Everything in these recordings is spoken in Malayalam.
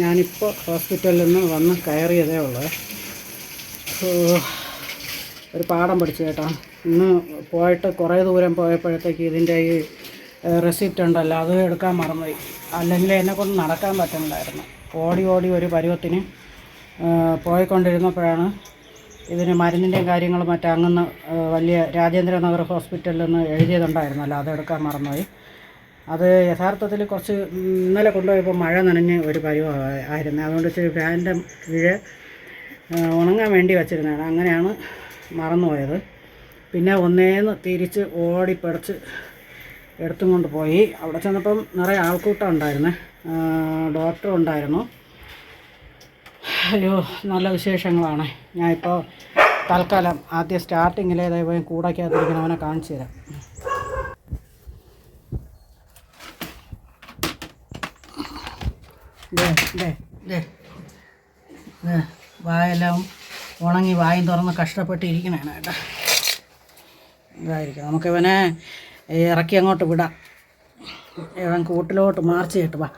ഞാനിപ്പോൾ ഹോസ്പിറ്റലിൽ നിന്ന് വന്ന് കയറിയതേ ഉള്ളൂ. ഒരു പാഠം പഠിച്ചു കേട്ടോ. ഇന്ന് പോയിട്ട് കുറേ ദൂരം പോയപ്പോഴത്തേക്ക് ഇതിന്റെ ഈ റെസിപ്റ്റ് ഉണ്ടല്ലോ അത് എടുക്കാൻ മറന്നുപോയി. അല്ലെങ്കിൽ എന്നെ കൊണ്ട് നടക്കാൻ പറ്റുന്നില്ലായിരുന്നു. ഓടി ഓടി ഒരു പരുവത്തിന് പോയിക്കൊണ്ടിരുന്നപ്പോഴാണ് ഇതിന് മരുന്നിന്റെയും കാര്യങ്ങളും മറ്റേ ആ, വലിയ രാജേന്ദ്ര നഗർ ഹോസ്പിറ്റലിൽ നിന്ന് എഴുതിയതുണ്ടായിരുന്നല്ലോ അതെടുക്കാൻ മറന്നുപോയി. അത് യഥാർത്ഥത്തിൽ കുറച്ച് ഇന്നലെ കൊണ്ടുപോയപ്പോൾ മഴ നനഞ്ഞ് ഒരു പരുവ ആയിരുന്നു അതുകൊണ്ട് ഇച്ചിരി ഫാനിന്റെ കീഴ് ഉണങ്ങാൻ വേണ്ടി വച്ചിരുന്നതാണ്. അങ്ങനെയാണ് മറന്നുപോയത്. പിന്നെ ഒന്നേന്ന് തിരിച്ച് ഓടിപ്പടച്ച് എടുത്തും കൊണ്ട് പോയി. അവിടെ ചെന്നപ്പം നിറയെ ആൾക്കൂട്ടം ഉണ്ടായിരുന്നു. ഡോക്ടർ ഉണ്ടായിരുന്നു. അയ്യോ നല്ല വിശേഷങ്ങളാണ്. ഞാനിപ്പോൾ തൽക്കാലം ആദ്യം സ്റ്റാർട്ടിങ്ങിലേതായി പോയി കൂടയ്ക്കകത്തിരിക്കുന്നവനെ കാണിച്ചു തരാം. വായെല്ലാം ഉണങ്ങി വായും തുറന്ന് കഷ്ടപ്പെട്ടിരിക്കണേ കേട്ടോ. ഇതായിരിക്കും. നമുക്കിവനെ ഇറക്കി അങ്ങോട്ട് വിടാം. ഇവൻ കൂട്ടിലോട്ട് മാർച്ച് കേട്ട് വാ.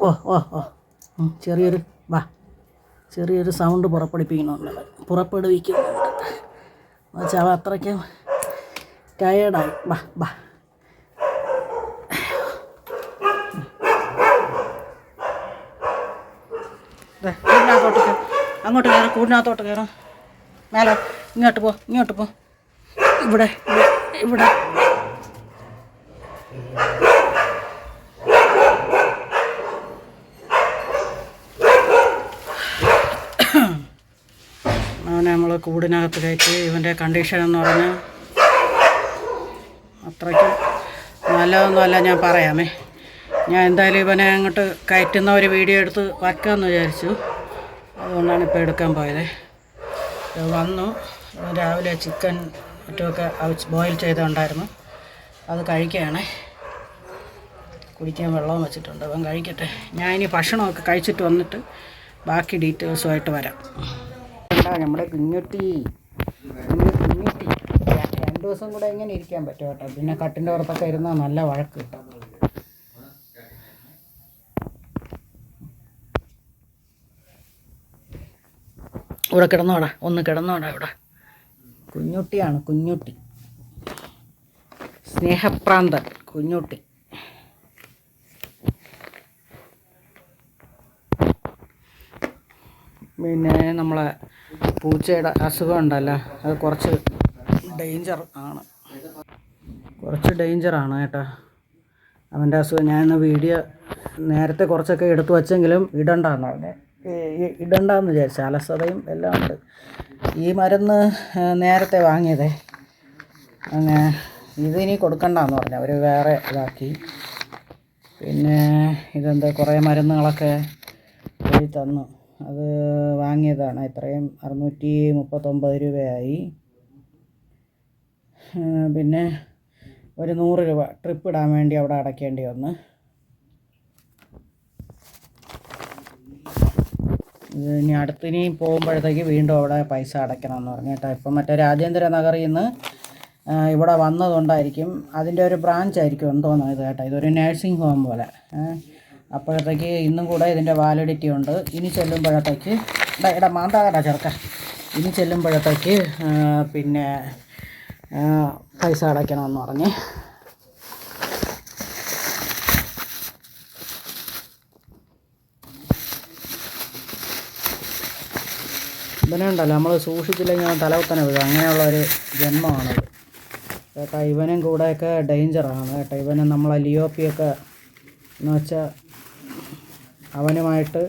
ഓ ഓ ഓ. ചെറിയൊരു വാ. ചെറിയൊരു സൗണ്ട് പുറപ്പെടുപ്പിക്കുന്നുണ്ട്. പുറപ്പെടുവിക്കുന്നുണ്ട്. എന്നുവെച്ചാൽ അവ അത്രയ്ക്കും ടയേർഡായി വാ വാ. കൂടിനകത്തോട്ട് കയറും അങ്ങോട്ട് കയറാം കൂടിനകത്തോട്ട് കയറാം. മേലെ ഇങ്ങോട്ട് പോ ഇങ്ങോട്ട് പോ. ഇവിടെ, ഇവിടെ. അവനെ നമ്മൾ കൂടിനകത്ത് കയറ്റി ഇവന്റെ കണ്ടീഷൻ എന്ന് പറഞ്ഞാൽ അത്രയ്ക്കും നല്ലതൊന്നുമല്ല ഞാൻ പറയാമേ. ഞാൻ എന്തായാലും ഇവനെ അങ്ങോട്ട് കയറ്റുന്ന ഒരു വീഡിയോ എടുത്ത് വയ്ക്കാമെന്ന് വിചാരിച്ചു. അതുകൊണ്ടാണ് ഇപ്പോൾ എടുക്കാൻ പോയത്. വന്നു. രാവിലെ ചിക്കൻ മറ്റുമൊക്കെ ബോയിൽ ചെയ്തുണ്ടായിരുന്നു അത് കഴിക്കുകയാണേ. കുടിക്കാൻ വെള്ളവും വെച്ചിട്ടുണ്ട്. അവൻ കഴിക്കട്ടെ. ഞാൻ ഇനി ഭക്ഷണമൊക്കെ കഴിച്ചിട്ട് വന്നിട്ട് ബാക്കി ഡീറ്റെയിൽസുമായിട്ട് വരാം. നമ്മുടെ കുഞ്ഞുട്ടി. കുഞ്ഞുട്ടി. രണ്ട് ദിവസം കൂടെ ഇങ്ങനെ ഇരിക്കാൻ പറ്റും കേട്ടോ. പിന്നെ കട്ടിന്റെ പുറത്തൊക്കെ ഇരുന്നാൽ നല്ല വഴക്ക് കിട്ടും. ഇവിടെ കിടന്നോടാ ഒന്ന് കിടന്നോടാ ഇവിടെ. കുഞ്ഞുട്ടിയാണ് കുഞ്ഞുട്ടി. സ്നേഹപ്രാന്തൻ കുഞ്ഞുട്ടി. പിന്നെ നമ്മളെ പൂച്ചയുടെ അസുഖം ഉണ്ടല്ലോ അത് കുറച്ച് ഡേഞ്ചർ ആണ്. കുറച്ച് ഡേഞ്ചറാണ് കേട്ടോ. അവന്റെ അസുഖം. ഞാൻ വീഡിയോ നേരത്തെ കുറച്ചൊക്കെ എടുത്തു വച്ചെങ്കിലും ഇടണ്ടെന്ന് അവനെ ഇടണ്ടെന്ന് വിചാരിച്ചു. അലസതയും എല്ലാം ഉണ്ട്. ഈ മരുന്ന് നേരത്തെ വാങ്ങിയതേ. അങ്ങനെ ഇതിനി കൊടുക്കണ്ടെന്ന് പറഞ്ഞു. അവർ വേറെ ഇതാക്കി. പിന്നെ ഇതെന്താ കുറേ മരുന്നുകളൊക്കെ എഴുതി തന്നു. അത് വാങ്ങിയതാണ്. ഇത്രയും അറുന്നൂറ്റി മുപ്പത്തൊമ്പത് രൂപയായി. പിന്നെ ഒരു നൂറ് രൂപ ട്രിപ്പ് ഇടാൻ വേണ്ടി അവിടെ അടയ്ക്കേണ്ടി വന്ന്. ഇനി അടുത്തിനി പോകുമ്പോഴത്തേക്ക് വീണ്ടും അവിടെ പൈസ അടയ്ക്കണം എന്ന് പറഞ്ഞു കേട്ടോ. ഇപ്പം മറ്റേ രാജേന്ദ്ര നഗറിൽ നിന്ന് ഇവിടെ വന്നതുകൊണ്ടായിരിക്കും അതിന്റെ ഒരു ബ്രാഞ്ച് ആയിരിക്കും എന്ന് തോന്നുന്നു ഇത് കേട്ടോ. ഇതൊരു നേഴ്സിംഗ് ഹോം പോലെ. അപ്പോഴത്തേക്ക് ഇന്നും കൂടെ ഇതിന്റെ വാലിഡിറ്റി ഉണ്ട്. ഇനി ചെല്ലുമ്പോഴത്തേക്ക് ഇട മാന്താകടാ ചെറുക്ക ഇനി ചെല്ലുമ്പോഴത്തേക്ക് പിന്നെ പൈസ അടയ്ക്കണമെന്ന് പറഞ്ഞ് ഇവനുണ്ടല്ലോ നമ്മൾ സൂക്ഷിച്ചില്ലെങ്കിൽ തലകുത്തനെ വീഴും അങ്ങനെയുള്ള ഒരു ജന്മമാണത് കേട്ടാ ഇവനും കൂടെയൊക്കെ ഡേഞ്ചറാണ് കേട്ടോ. ഇവനെ നമ്മളെ ലിയോപ്പിയൊക്കെ എന്ന് വെച്ചാൽ അവനുമായിട്ട്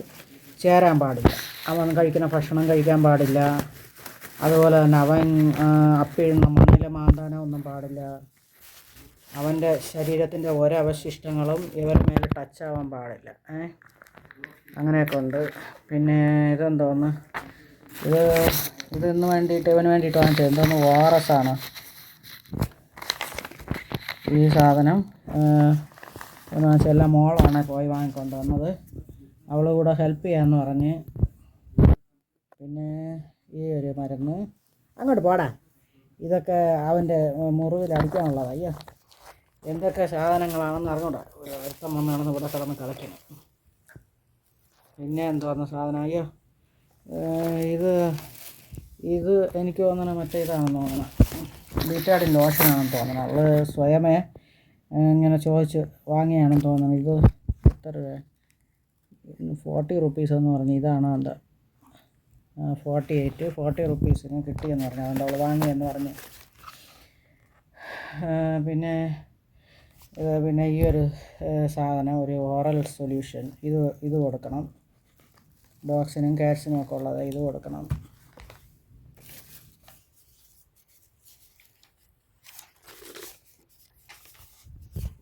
ചേരാൻ പാടില്ല. അവൻ കഴിക്കുന്ന ഭക്ഷണം കഴിക്കാൻ പാടില്ല. അതുപോലെ തന്നെ അവൻ അപ്പിഴുന്ന മണ്ണിൽ മാന്താനോ ഒന്നും പാടില്ല. അവന്റെ ശരീരത്തിന്റെ അവശിഷ്ടങ്ങളും ഇവരുടെ മേലെ ടച്ച് ആവാൻ പാടില്ല. ഏ? അങ്ങനെയൊക്കെ ഉണ്ട്. പിന്നെ ഇതെന്തോന്ന്? ഇത് ഇതിന് വേണ്ടിയിട്ട് ഇവന് വേണ്ടിയിട്ട് വാങ്ങിച്ചത് എന്തോന്ന് ഒ ആർ എസ് ആണ്. ഈ സാധനം എന്ന് വെച്ചാൽ എല്ലാം മോളാണ് പോയി വാങ്ങിക്കൊണ്ട് വന്നത്. അവൾ കൂടെ ഹെൽപ്പ് ചെയ്യാമെന്ന് പറഞ്ഞ്. പിന്നെ ഈ ഒരു മരുന്ന്. അങ്ങോട്ട് പോടാ. ഇതൊക്കെ അവന്റെ മുറിവിൽ അടിക്കാനുള്ളതാണ് അയ്യോ എന്തൊക്കെ സാധനങ്ങളാണെന്ന് അറിഞ്ഞൂടാ. ഒരു വന്ന് നടന്ന് ഇവിടെ കിടന്ന് കളിക്കണം. പിന്നെ എന്തോന്ന് സാധനം? അയ്യോ ഇത് ഇത് എനിക്ക് തോന്നണ മറ്റേ ഇതാണെന്ന് തോന്നണം. ബീറ്റാഡിൻ ലോഷനാണെന്ന് തോന്നണം. അവൾ സ്വയമേ ഇങ്ങനെ ചോദിച്ച് വാങ്ങിയാണെന്ന് തോന്നണം. ഇത് എത്ര ഫോർട്ടി റുപ്പീസ് എന്ന് പറഞ്ഞു. ഇതാണ് എന്താ ഫോർട്ടി എയ്റ്റ് ഫോർട്ടി റുപ്പീസിന് കിട്ടിയെന്ന് പറഞ്ഞു. അതുകൊണ്ട് അവൾ വാങ്ങിയെന്ന് പറഞ്ഞു. പിന്നെ പിന്നെ ഈ ഒരു സാധനം ഒരു ഓറൽ സൊല്യൂഷൻ ഇത് ഇത് കൊടുക്കണം. ഡോഗ്സിനും കാറ്റ്സിനും ഒക്കെ ഉള്ളത് ഇത് കൊടുക്കണം.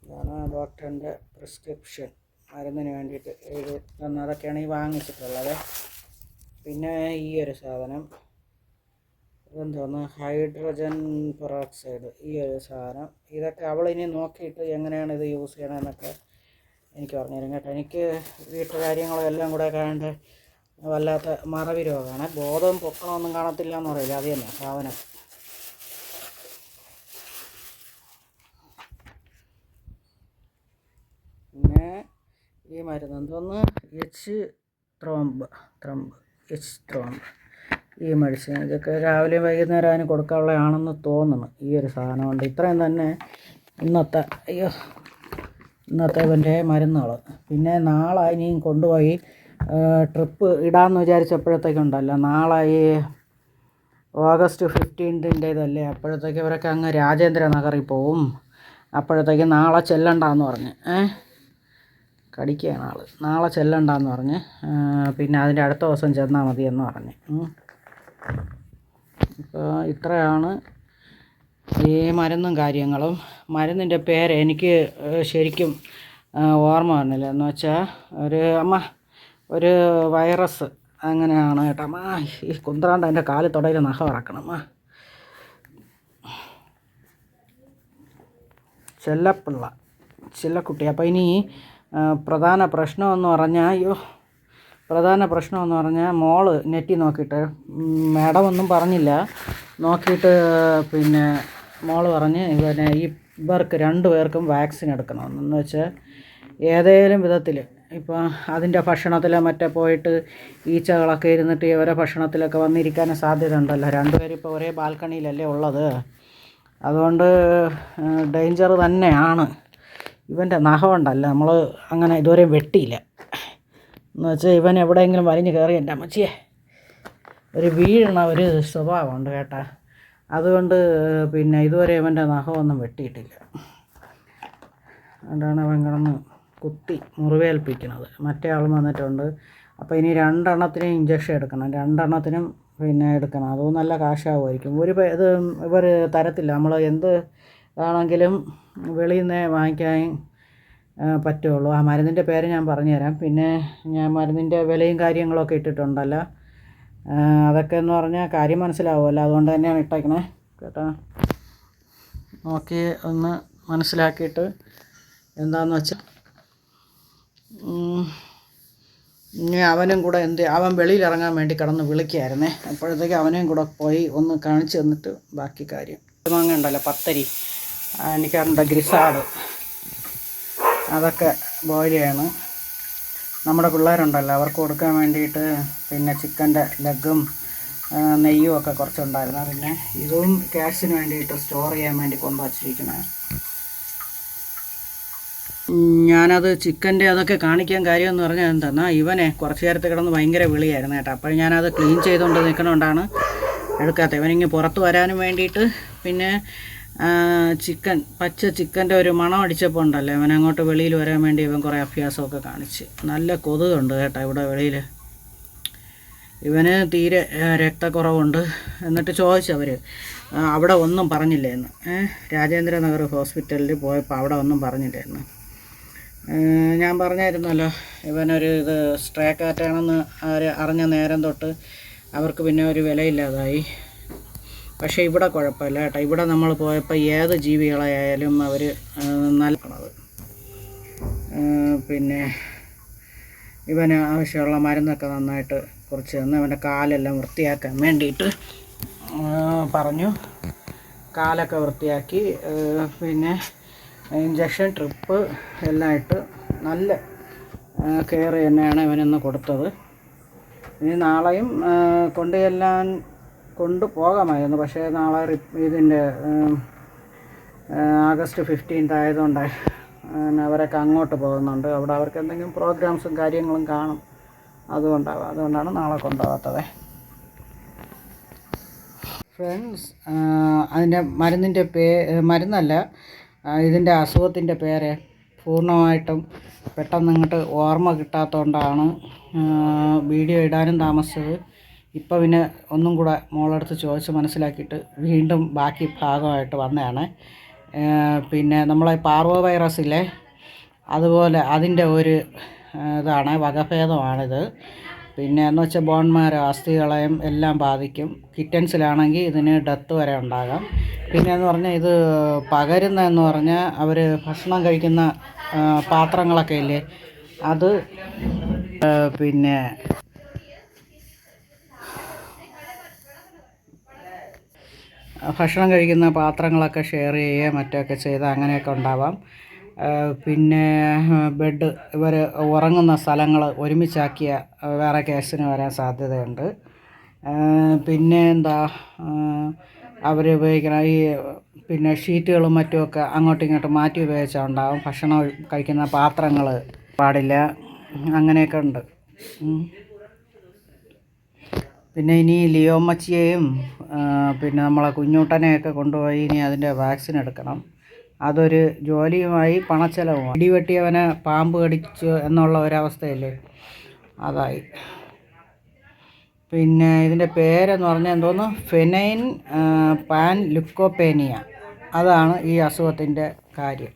ഇതാണ് ഡോക്ടറിന്റെ പ്രിസ്ക്രിപ്ഷൻ മരുന്നിന് വേണ്ടിയിട്ട് എഴുതി തന്ന അതൊക്കെയാണ് ഈ വാങ്ങിച്ചിട്ടുള്ളത്. പിന്നെ ഈ ഒരു സാധനം ഇതെന്തോന്ന്? ഹൈഡ്രജൻ പെറോക്സൈഡ് ഈ ഒരു സാധനം. ഇതൊക്കെ അവളിനി നോക്കിയിട്ട് എങ്ങനെയാണ് ഇത് യൂസ് ചെയ്യണമെന്നൊക്കെ എനിക്ക് പറഞ്ഞു തരും കേട്ടോ. എനിക്ക് വീട്ടുകാര്യങ്ങളും എല്ലാം കൂടെ കാണേണ്ട വല്ലാത്ത മറവി രോഗമാണ് ബോധം പൊക്കണമൊന്നും കാണത്തില്ല എന്ന് പറയില്ല? അത് തന്നെ സാധനം. പിന്നെ ഈ മരുന്ന് എന്തോന്ന്? എച്ച് ത്രോംബ് ത്രംബ് എച്ച് ത്രോംബ് ഈ മെഡിസിൻ ഇതൊക്കെ രാവിലെയും വൈകുന്നേരം അതിന് കൊടുക്കാനുള്ളതാണെന്ന് തോന്നുന്നു. ഈ ഒരു സാധനം കൊണ്ട് ഇത്രയും തന്നെ ഇന്നത്തെ അയ്യോ ഇന്നത്തെ ഇവന്റെ മരുന്നുകൾ. പിന്നെ നാളെ ഇനിയും കൊണ്ടുപോയി ട്രിപ്പ് ഇടാമെന്ന് വിചാരിച്ചപ്പോഴത്തേക്കുണ്ടല്ലോ നാളെ ഈ ഓഗസ്റ്റ് ഫിഫ്റ്റീൻത്തിന്റേതല്ലേ? അപ്പോഴത്തേക്ക് ഇവരൊക്കെ അങ്ങ് രാജേന്ദ്ര നഗറിൽ പോവും. അപ്പോഴത്തേക്ക് നാളെ ചെല്ലണ്ടെന്ന് പറഞ്ഞ്. ഏ? കടിക്കുകയാണ് ആൾ നാളെ ചെല്ലണ്ടെന്ന് പറഞ്ഞ്. പിന്നെ അതിന്റെ അടുത്ത ദിവസം ചെന്നാൽ എന്ന് പറഞ്ഞ്. ഇപ്പോൾ ഇത്രയാണ് ഈ മരുന്നും കാര്യങ്ങളും. മരുന്നിന്റെ പേര് എനിക്ക് ശരിക്കും ഓർമ്മ വന്നില്ല. എന്ന് വെച്ചാൽ ഒരു അമ്മ ഒരു വൈറസ് അങ്ങനെയാണ് കേട്ടോ. മാ ഈ കുന്ത്രാണ്ട് എന്റെ കാൽ തുടയിൽ നഖം ഇറക്കണം അമ്മ ചെല്ലപ്പിള്ള ചെല്ലക്കുട്ടി. അപ്പോൾ ഇനി പ്രധാന പ്രശ്നമെന്ന് പറഞ്ഞാൽ അയ്യോ പ്രധാന പ്രശ്നമെന്ന് പറഞ്ഞാൽ മോൾ നെറ്റി നോക്കിയിട്ട് മാഡം ഒന്നും പറഞ്ഞില്ല. നോക്കിയിട്ട് പിന്നെ മോൾ പറഞ്ഞ് പിന്നെ ഈ ഇവർക്ക് രണ്ട് പേർക്കും വാക്സിൻ എടുക്കണം എന്ന് വെച്ചാൽ ഏതേലും വിധത്തിൽ ഇപ്പോൾ അതിന്റെ ഭക്ഷണത്തിൽ മറ്റേ പോയിട്ട് ഈച്ചകളൊക്കെ ഇരുന്നിട്ട് ഇവരെ ഭക്ഷണത്തിലൊക്കെ വന്നിരിക്കാൻ സാധ്യത ഉണ്ടല്ലോ രണ്ടുപേരും ഇപ്പോൾ ഒരേ ബാൽക്കണിയിലല്ലേ ഉള്ളത്. അതുകൊണ്ട് ഡേഞ്ചർ തന്നെയാണ്. ഇവന്റെ നഖമുണ്ടല്ല നമ്മൾ അങ്ങനെ ഇതുവരെ വെട്ടിയില്ല. എന്ന് വെച്ചാൽ ഇവൻ എവിടെയെങ്കിലും വലിഞ്ഞ് കയറി എന്റെ അമ്മച്ചിയെ. ഒരു വീഴണ ഒരു സ്വഭാവമുണ്ട് കേട്ടാ. അതുകൊണ്ട് പിന്നെ ഇതുവരെ ഇവന്റെ നഖമൊന്നും വെട്ടിയിട്ടില്ല. അതുകൊണ്ടാണ് അവൻ കിടന്ന് കുത്തി മുറിവേൽപ്പിക്കുന്നത്. മറ്റേ ആളും വന്നിട്ടുണ്ട്. അപ്പോൾ ഇനി രണ്ടെണ്ണത്തിനും ഇഞ്ചക്ഷൻ എടുക്കണം. രണ്ടെണ്ണത്തിനും പിന്നെ എടുക്കണം. അതും നല്ല കാശാവുമായിരിക്കും. ഒരു ഇത് ഇവർ തരത്തില്ല. നമ്മൾ എന്ത് ആണെങ്കിലും വെളിയിൽ നിന്ന് വാങ്ങിക്കാൻ പറ്റുള്ളൂ. ആ മരുന്നിന്റെ പേര് ഞാൻ പറഞ്ഞുതരാം. പിന്നെ ഞാൻ മരുന്നിന്റെ വിലയും കാര്യങ്ങളൊക്കെ ഇട്ടിട്ടുണ്ടല്ലോ. അതൊക്കെ എന്ന് പറഞ്ഞാൽ കാര്യം മനസ്സിലാവുമല്ലോ. അതുകൊണ്ട് തന്നെയാണ് ഇട്ടേക്കണേ. കേട്ടോ? നോക്കി ഒന്ന് മനസ്സിലാക്കിയിട്ട് എന്താണെന്ന് വെച്ചാൽ ഇനി അവനും കൂടെ എന്ത് അവൻ വെളിയിലിറങ്ങാൻ വേണ്ടി കിടന്ന് വിളിക്കായിരുന്നേ. അപ്പോഴത്തേക്ക് അവനെയും കൂടെ പോയി ഒന്ന് കാണിച്ചു തന്നിട്ട് ബാക്കി കാര്യം. മാങ്ങ ഉണ്ടല്ലോ പത്തരി. ആ, എനിക്കറിയണ്ട ഗ്രിസാഡ്. അതൊക്കെ ചെയ്യണം. നമ്മുടെ പിള്ളേരുണ്ടല്ലോ അവർക്ക് കൊടുക്കാൻ വേണ്ടിയിട്ട് പിന്നെ ചിക്കന്റെ ലെഗും നെയ്യും ഒക്കെ കുറച്ചുണ്ടായിരുന്നു. പിന്നെ ഇതും ക്യാഷിന് വേണ്ടിയിട്ട് സ്റ്റോർ ചെയ്യാൻ വേണ്ടി കൊണ്ടുവച്ചിരിക്കണേ. ഞാനത് ചിക്കന്റെ അതൊക്കെ കാണിക്കാൻ കാര്യം എന്ന് പറഞ്ഞാൽ എന്താ ഇവനെ കുറച്ച് നേരത്തെ കിടന്ന് ഭയങ്കര വിളിയായിരുന്നു കേട്ടോ. അപ്പോൾ ഞാനത് ക്ലീൻ ചെയ്തുകൊണ്ട് നിൽക്കണോണ്ടാണ് എടുക്കാത്ത ഇവനിങ്ങ് പുറത്ത് വരാനും വേണ്ടിയിട്ട് പിന്നെ ചിക്കൻ പച്ച ചിക്കന്റെ ഒരു മണം അടിച്ചപ്പോൾ ഉണ്ടല്ലോ ഇവൻ അങ്ങോട്ട് വെളിയിൽ വരാൻ വേണ്ടി ഇവൻ കുറേ അഭ്യാസമൊക്കെ കാണിച്ച്. നല്ല കൊതുകുണ്ട് കേട്ടോ ഇവിടെ വെളിയിൽ. ഇവന് തീരെ രക്തക്കുറവുണ്ട്. എന്നിട്ട് ചോദിച്ചവർ അവിടെ ഒന്നും പറഞ്ഞില്ലായിരുന്നു രാജേന്ദ്ര നഗർ ഹോസ്പിറ്റലിൽ പോയപ്പോൾ അവിടെ ഒന്നും പറഞ്ഞില്ലായിരുന്നു ഞാൻ പറഞ്ഞായിരുന്നല്ലോ ഇവനൊരു ഇത് സ്ട്രേ കാറ്റാണെന്ന് അവർ അറിഞ്ഞ നേരം തൊട്ട് അവർക്ക് പിന്നെ ഒരു വിലയില്ലാതായി. പക്ഷേ ഇവിടെ കുഴപ്പമില്ല കേട്ടോ. ഇവിടെ നമ്മൾ പോയപ്പോൾ ഏത് ജീവികളായാലും അവർ നൽകണത്. പിന്നെ ഇവന് ആവശ്യമുള്ള മരുന്നൊക്കെ നന്നായിട്ട് കുറച്ച് തന്ന് അവന്റെ കാലെല്ലാം വൃത്തിയാക്കാൻ വേണ്ടിയിട്ട് പറഞ്ഞു. കാലൊക്കെ വൃത്തിയാക്കി പിന്നെ ഇഞ്ചക്ഷൻ ട്രിപ്പ് എല്ലാം നല്ല കെയർ തന്നെയാണ് ഇവനിന്ന് കൊടുത്തത്. ഇനി നാളെയും കൊണ്ട് ചെല്ലാൻ കൊണ്ടുപോകാമായിരുന്നു. പക്ഷേ നാളെ ഇതിന്റെ ആഗസ്റ്റ് ഫിഫ്റ്റീൻത്ത് ആയതുകൊണ്ട് അവരൊക്കെ അങ്ങോട്ട് പോകുന്നുണ്ട്. അവിടെ അവർക്ക് എന്തെങ്കിലും പ്രോഗ്രാംസും കാര്യങ്ങളും കാണും. അതുകൊണ്ടാവാം അതുകൊണ്ടാണ് നാളെ കൊണ്ടുപോകാത്തത്. ഫ്രണ്ട്സ് അതിന്റെ മരുന്നിന്റെ പേ മരുന്നല്ല ഇതിന്റെ അസുഖത്തിന്റെ പേര് പൂർണമായിട്ടും പെട്ടെന്ന് ഇങ്ങോട്ട് ഓർമ്മ കിട്ടാത്തതുകൊണ്ടാണ് വീഡിയോ ഇടാനും താമസിച്ചത്. ഇപ്പോൾ പിന്നെ ഒന്നും കൂടെ മോളടുത്ത് ചോദിച്ച് മനസ്സിലാക്കിയിട്ട് വീണ്ടും ബാക്കി ഭാഗമായിട്ട് വന്നതാണ്. പിന്നെ നമ്മളെ പാർവോ വൈറസ് ഇല്ലേ? അതുപോലെ അതിന്റെ ഒരു ഇതാണ് വകഭേദമാണിത്. പിന്നെ എന്ന് വെച്ചാൽ ബോൺമാരോ അസ്ഥികളെയും എല്ലാം ബാധിക്കും. കിറ്റൻസിലാണെങ്കിൽ ഇതിന് ഡെത്ത് വരെ ഉണ്ടാകാം. പിന്നെ എന്ന് പറഞ്ഞാൽ ഇത് പകരുന്നതെന്ന് പറഞ്ഞാൽ അവർ ഭക്ഷണം കഴിക്കുന്ന പാത്രങ്ങളൊക്കെ ഇല്ലേ? അത് പിന്നെ ഭക്ഷണം കഴിക്കുന്ന പാത്രങ്ങളൊക്കെ ഷെയർ ചെയ്യുക മറ്റൊക്കെ ചെയ്ത് അങ്ങനെയൊക്കെ ഉണ്ടാവാം. പിന്നെ ബെഡ് ഇവർ ഉറങ്ങുന്ന സ്ഥലങ്ങൾ ഒരുമിച്ചാക്കിയ വേറെ കേസിന് വരാൻ സാധ്യതയുണ്ട്. പിന്നെ എന്താ അവർ ഉപയോഗിക്കുന്ന ഈ പിന്നെ ഷീറ്റുകളും മറ്റുമൊക്കെ അങ്ങോട്ടും ഇങ്ങോട്ടും മാറ്റി ഉപയോഗിച്ചാൽ ഉണ്ടാവും ഭക്ഷണം കഴിക്കുന്ന പാത്രങ്ങൾ പാടില്ല. അങ്ങനെയൊക്കെ ഉണ്ട്. പിന്നെ ഇനി ലിയോമച്ചിയെയും പിന്നെ നമ്മളെ കുഞ്ഞൂട്ടനെയൊക്കെ കൊണ്ടുപോയി ഇനി അതിന്റെ വാക്സിൻ എടുക്കണം. അതൊരു ജോലിയുമായി പണച്ചെലവും ഇടിവെട്ടിയവനെ പാമ്പ് കടിച്ചു എന്നുള്ള ഒരവസ്ഥയല്ലേ? അതായി. പിന്നെ ഇതിന്റെ പേരെന്ന് പറഞ്ഞാൽ എന്തോന്ന്? Feline panleukopenia. അതാണ് ഈ അസുഖത്തിന്റെ കാര്യം.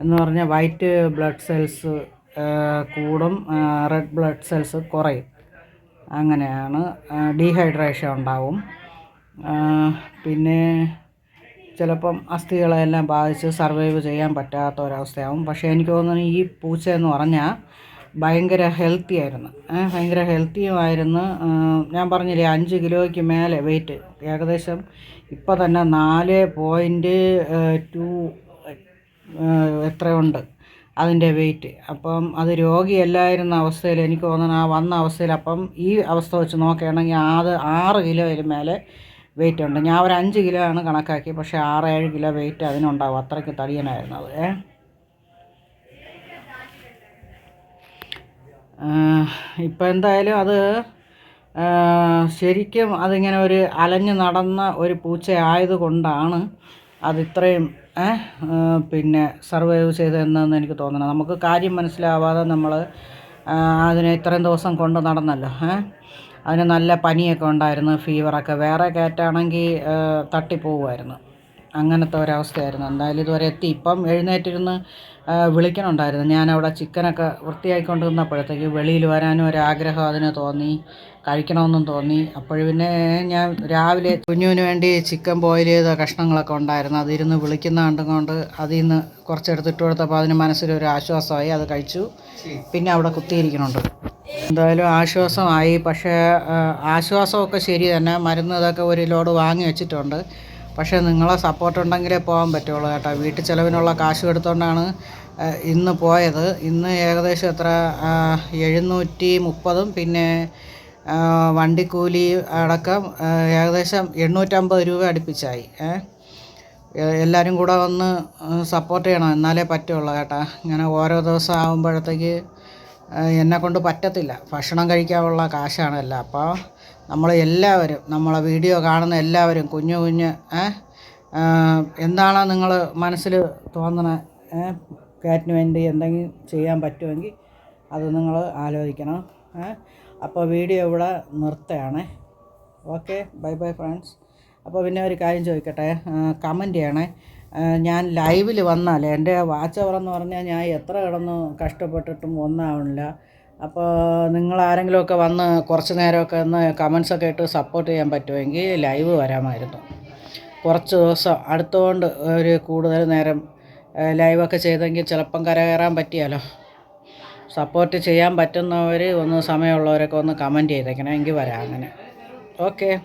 എന്ന് പറഞ്ഞാൽ വൈറ്റ് ബ്ലഡ് സെൽസ് കൂടും റെഡ് ബ്ലഡ് സെൽസ് കുറയും. അങ്ങനെയാണ് ഡീഹൈഡ്രേഷൻ ഉണ്ടാവും. പിന്നെ ചിലപ്പം അസ്ഥികളെല്ലാം ബാധിച്ച് സർവൈവ് ചെയ്യാൻ പറ്റാത്ത ഒരവസ്ഥയാവും പക്ഷേ എനിക്ക് തോന്നുന്നു ഈ പൂച്ച എന്ന് പറഞ്ഞാൽ ഭയങ്കര ഹെൽത്തി ആയിരുന്നു. ഭയങ്കര ഹെൽത്തിയുമായിരുന്നു ഞാൻ പറഞ്ഞില്ലേ അഞ്ച് കിലോയ്ക്ക് മേലെ വെയിറ്റ് ഏകദേശം ഇപ്പോൾ തന്നെ നാല് പോയിന്റ് ടു എത്രയുണ്ട് അതിന്റെ വെയിറ്റ് അപ്പം അത് രോഗിയല്ലായിരുന്ന അവസ്ഥയിൽ എനിക്ക് തോന്നുന്നു ആ വന്ന അവസ്ഥയിൽ അപ്പം ഈ അവസ്ഥ വെച്ച് നോക്കുകയാണെങ്കിൽ അത് ആറ് കിലോയിൽ മേലെ വെയിറ്റ് ഉണ്ട്. ഞാൻ ഒരു അഞ്ച് കിലോ ആണ് കണക്കാക്കി പക്ഷേ ആറ് ഏഴ് കിലോ വെയിറ്റ് അതിനുണ്ടാവും. അത്രയ്ക്ക് തടിയനായിരുന്നു അത്. ഏ? ഇപ്പം എന്തായാലും അത് ശരിക്കും അതിങ്ങനെ ഒരു അലഞ്ഞു നടന്ന ഒരു പൂച്ച ആയതുകൊണ്ടാണ് അതിത്രയും പിന്നെ സർവൈവ് ചെയ്തതെന്നെനിക്ക് തോന്നണം നമുക്ക് കാര്യം മനസ്സിലാവാതെ നമ്മൾ അതിനെ ഇത്രയും ദിവസം കൊണ്ട് നടന്നല്ലോ ഏ? അതിന് നല്ല പനിയൊക്കെ ഉണ്ടായിരുന്നു ഫീവറൊക്കെ വേറെ കയറ്റാണെങ്കിൽ തട്ടിപ്പോവുമായിരുന്നു. അങ്ങനത്തെ ഒരവസ്ഥയായിരുന്നു. എന്തായാലും ഇതുവരെ എത്തി. ഇപ്പം എഴുന്നേറ്റിരുന്ന് വിളിക്കണുണ്ടായിരുന്നു. ഞാനവിടെ ചിക്കനൊക്കെ വൃത്തിയാക്കിക്കൊണ്ട് നിന്നപ്പോഴത്തേക്ക് വെളിയിൽ വരാനും ഒരാഗ്രഹം അതിന് തോന്നി. കഴിക്കണമെന്നും തോന്നി. അപ്പോൾ പിന്നെ ഞാൻ രാവിലെ കുഞ്ഞുവിന് വേണ്ടി ചിക്കൻ ബോയിൽ ചെയ്ത കഷ്ണങ്ങളൊക്കെ ഉണ്ടായിരുന്നു. അതിരുന്ന് വിളിക്കുന്ന കണ്ടും കൊണ്ട് അതിൽ നിന്ന് കുറച്ചെടുത്തിട്ട് കൊടുത്തപ്പോൾ അതിന് മനസ്സിലൊരു ആശ്വാസമായി. അത് കഴിച്ചു. പിന്നെ അവിടെ കുത്തിയിരിക്കണുണ്ട് എന്തായാലും ആശ്വാസമായി. പക്ഷേ ആശ്വാസമൊക്കെ ശരി തന്നെ. മരുന്ന് ഇതൊക്കെ ഒരു ലോഡ് വാങ്ങി വെച്ചിട്ടുണ്ട്. പക്ഷേ നിങ്ങളെ സപ്പോർട്ട് ഉണ്ടെങ്കിലേ പോകാൻ പറ്റുള്ളൂ കേട്ടോ. വീട്ടിൽ ചിലവിനുള്ള കാശ് എടുത്തുകൊണ്ടാണ് ഇന്ന് പോയത്. ഇന്ന് ഏകദേശം എത്ര? എഴുന്നൂറ്റി മുപ്പതും പിന്നെ വണ്ടിക്കൂലി അടക്കം ഏകദേശം എണ്ണൂറ്റമ്പത് രൂപ അടുപ്പിച്ചായി എല്ലാവരും കൂടെ ഒന്ന് സപ്പോർട്ട് ചെയ്യണം എന്നാലേ പറ്റുള്ളൂ കേട്ടാ. ഇങ്ങനെ ഓരോ ദിവസം ആകുമ്പോഴത്തേക്ക് എന്നെ കൊണ്ട് പറ്റത്തില്ല. ഭക്ഷണം കഴിക്കാനുള്ള കാശാണല്ലോ അപ്പോൾ നമ്മൾ എല്ലാവരും നമ്മളെ വീഡിയോ കാണുന്ന എല്ലാവരും കുഞ്ഞു കുഞ്ഞ് എന്താണോ നിങ്ങൾ മനസ്സിൽ തോന്നണ കാറ്റിന് വേണ്ടി എന്തെങ്കിലും ചെയ്യാൻ പറ്റുമെങ്കിൽ അത് നിങ്ങൾ ആലോചിക്കണം അപ്പോൾ വീഡിയോ ഇവിടെ നിർത്തുകയാണ്. ഓക്കെ ബൈ ബൈ ഫ്രണ്ട്സ് അപ്പോൾ പിന്നെ ഒരു കാര്യം ചോദിക്കട്ടെ? കമന്റ് ചെയ്യണേ. ഞാൻ ലൈവിൽ വന്നാൽ എന്റെ വാച്ച് അവർ എന്ന് പറഞ്ഞാൽ ഞാൻ എത്ര കിടന്ന് കഷ്ടപ്പെട്ടിട്ടും ഒന്നാവണില്ല. അപ്പോൾ നിങ്ങൾ ആരെങ്കിലുമൊക്കെ വന്ന് കുറച്ച് നേരമൊക്കെ ഒന്ന് കമൻസൊക്കെ ഇട്ട് സപ്പോർട്ട് ചെയ്യാൻ പറ്റുമെങ്കിൽ ലൈവ് വരാമായിരുന്നു. കുറച്ച് ദിവസം അടുത്തുകൊണ്ട് ഒരു കൂടുതൽ നേരം ലൈവൊക്കെ ചെയ്തെങ്കിൽ ചിലപ്പം കരകയറാൻ പറ്റിയാലോ? സപ്പോർട്ട് ചെയ്യാൻ പറ്റുന്നവർ ഒന്ന് സമയമുള്ളവരൊക്കെ ഒന്ന് കമന്റ് ചെയ്തേക്കണം. എങ്കിൽ വരാം അങ്ങനെ. ഓക്കെ